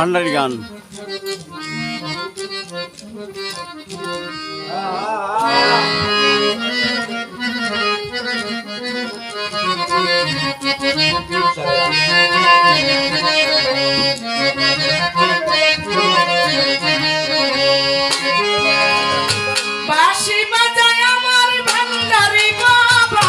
ভান্ডারি গান। বাঁশি বাজায় আমার ভান্ডারি বাবা।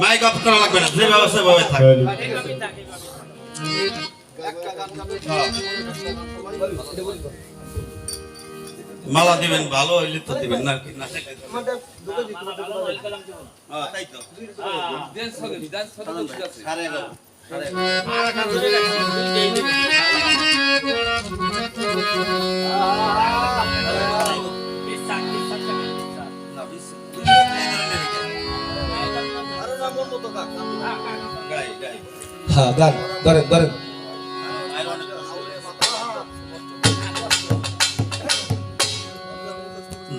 মাইক হ্যাঁ। মালা দিবেন ভালো হইলে তো দিবেন না কি না হ্যাঁ গান ধরেন ধরেন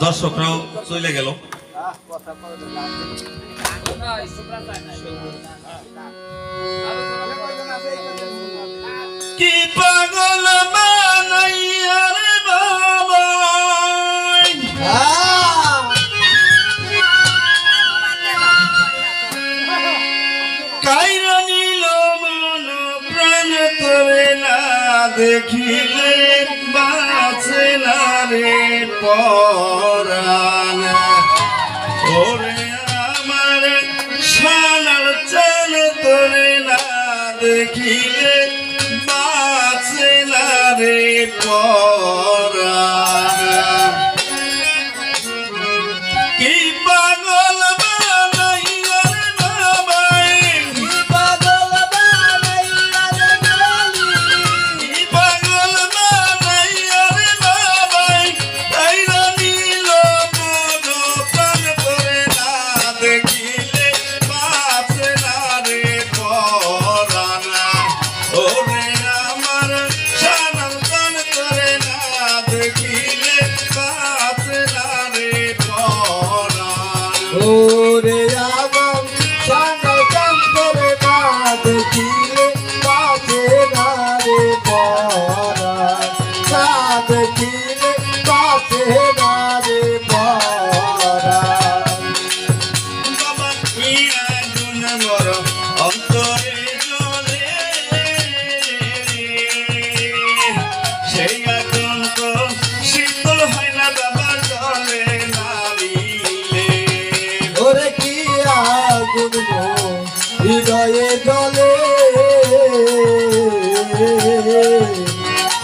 দর্শকরাও চলে গেল। কি পাগল মানাইয়া দেখিলে বাঁচলারে পরাণ। ওরে আমার সোনার চাল তোরে না দেখিলে বাঁচলারে পর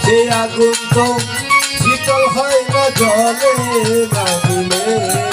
সে আগুন তো শীতল হয় না জলে নামিলে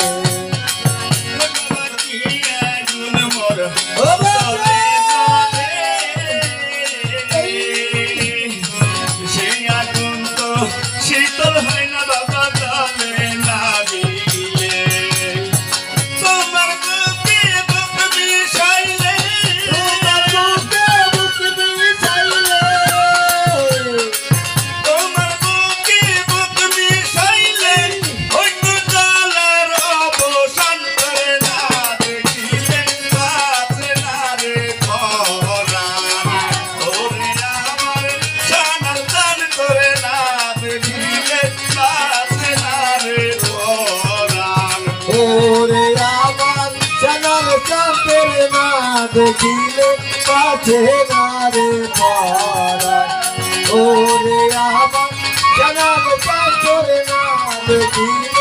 হাত দিলে কাছে মারে ওরে আমার জানাব পাথর নাম দিলে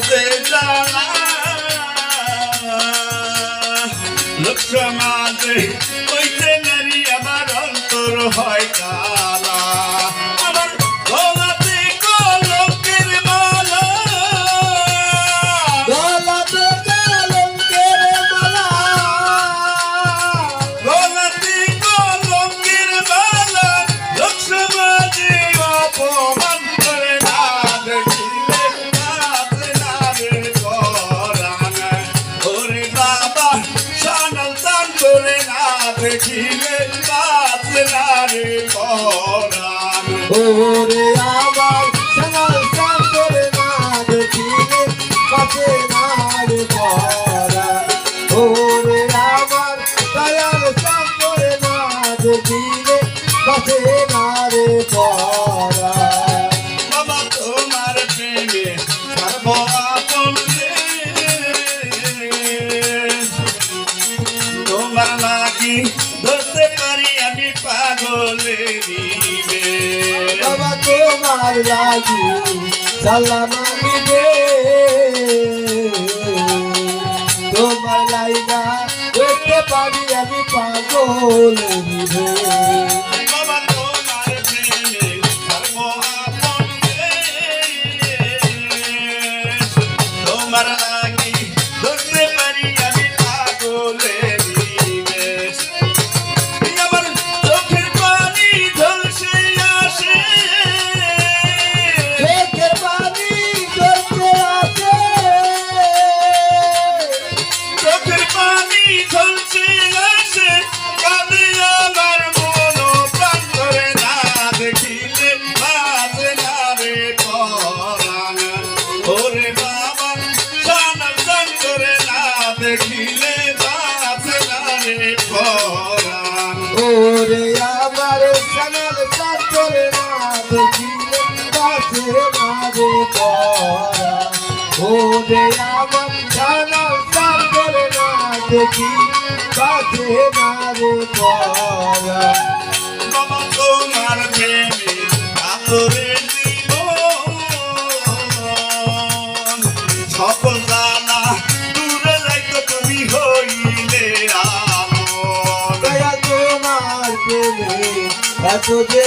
things. ওরে লাগি সালাম নিবে তোমার লাইনা দেখতে পারি আমি পাগল ওরে আমার সানাল সান্তরে না দেখি কাছে না রে পরা বাবা তোমার প্রেমে কাতরে সকল জানা দূরে যাইতো তুমি হইলে দয়া তোমার প্রেমে এত যে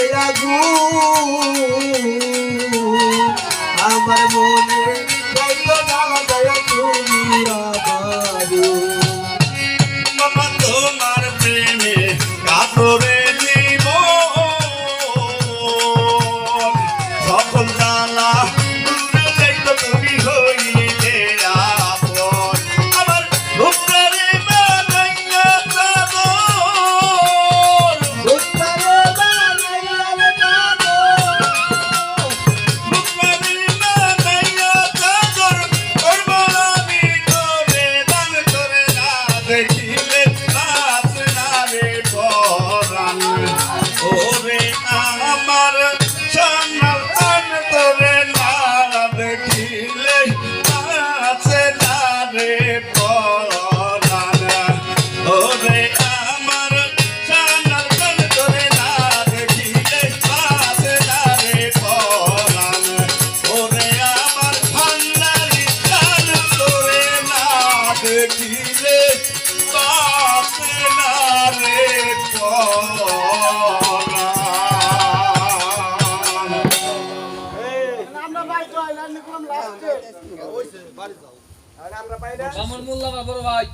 মামুন মোল্লা বা বড় ভাই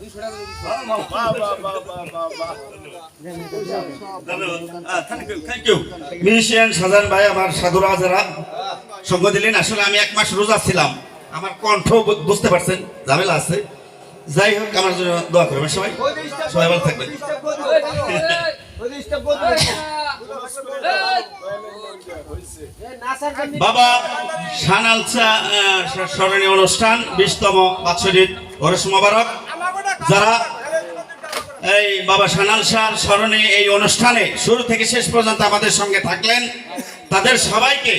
দুইশো টাকা দিন। থ্যাংক ইউ মিউজিশিয়ান সাজান ভাই আমার সাধুরা যারা সঙ্গ দিলেন। আসলে আমি এক মাস রোজা ছিলাম। আমার কণ্ঠ বুঝতে পারছেন ঝামেলা আছে। যাই হোক আমার জন্য দোয়া করবেন সবাই। সবাই ভালো থাকবেন। বাবা সানালচা আহ, স্মরণীয় অনুষ্ঠান বিশতম বাৎসরিক ওরস মোবারক। যারা এই বাবা সানাল শাহ স্মরণে এই অনুষ্ঠানে শুরু থেকে শেষ পর্যন্ত আমাদের সঙ্গে থাকলেন তাদের সবাইকে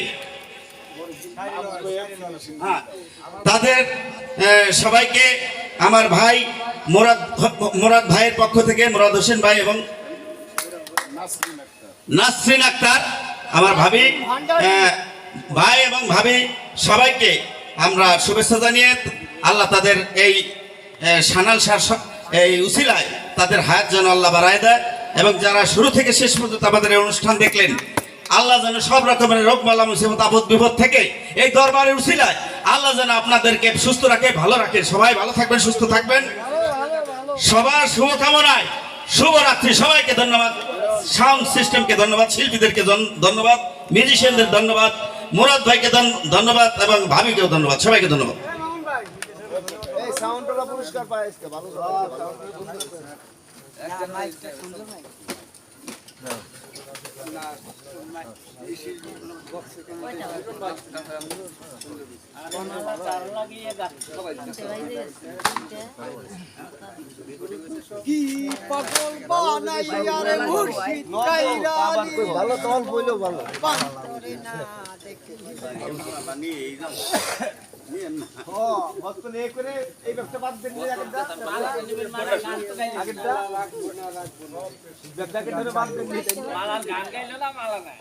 হ্যাঁ, তাদের সবাইকে আমার ভাই মোরাদ মোরাদ ভাইয়ের পক্ষ থেকে মোরাদ হোসেন ভাই এবং নাসরিন আক্তার আমার ভাবি ভাই এবং ভাবি সবাইকে আমরা শুভেচ্ছা জানিয়ে আল্লাহ তাদের এই সানাল সার এই উসিলায় তাদের হায়াত যেন আল্লাহ বাড়ায় দেয় এবং যারা শুরু থেকে শেষ পর্যন্ত আমাদের এই অনুষ্ঠান দেখলেন আল্লাহ যেন সব রকমের রোগ মালা মুসিবত আপদ বিপদ থেকে এই দরবারের উসিলায় আল্লাহ যেন আপনাদেরকে সুস্থ রাখে ভালো রাখে। সবাই ভালো থাকবেন সুস্থ থাকবেন। সবার শুভকামনায় শুভরাত্রি সবাইকে ধন্যবাদ। সাউন্ড সিস্টেমকে ধন্যবাদ শিল্পীদেরকে ধন্যবাদ মিউজিশিয়ানদের ধন্যবাদ মুরাদ ভাইকে ধন- ধন্যবাদ এবং ভাবিকেও ধন্যবাদ সবাইকে ধন্যবাদ। এই সাউন্ডটা পুরস্কার কি পাগল বানাইয়া রে মুর্শিদ কাইরানি ভালো তোমার বইলো ভালো। না দেখে। এই মালার গান গাইলো না মালা নাই।